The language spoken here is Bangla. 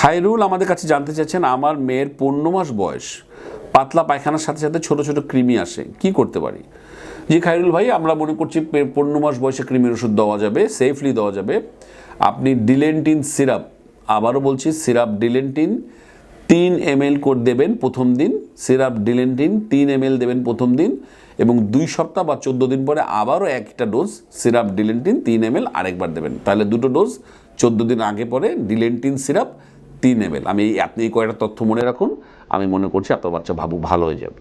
খায়রুল আমাদের কাছে জানতে চাচ্ছেন আমার মেয়ের পনেরো মাস বয়স, পাতলা পায়খানার সাথে সাথে ছোট ছোট কৃমি আসে, কি করতে পারি? জি খায়রুল ভাই, আমরা মনে করছি পনেরো মাস বয়সে কৃমির ওষুধ দেওয়া যাবে সেফলি দেওয়া যাবে। আপনি ডিলেন্টিন সিরাপ, আবারও বলছি সিরাপ ডিলেন্টিন, তিন এম এল করে দেবেন প্রথম দিন, সিরাপ ডিলেন্টিন, তিন এম এল দেবেন প্রথম দিন এবং দুই সপ্তাহ বা চোদ্দ দিন পরে আবারও একটা ডোজ সিরাপ ডিলেন্টিন, তিন এম আরেকবার দেবেন। তাহলে দুটো ডোজ চোদ্দ দিন আগে পরে ডিলেন্টিন সিরাপ তিন এম আমি আপনি কয়েকটা তথ্য মনে রাখুন, আমি মনে করছি আপনার বাচ্চা ভাবু ভালো হয়ে যাবে।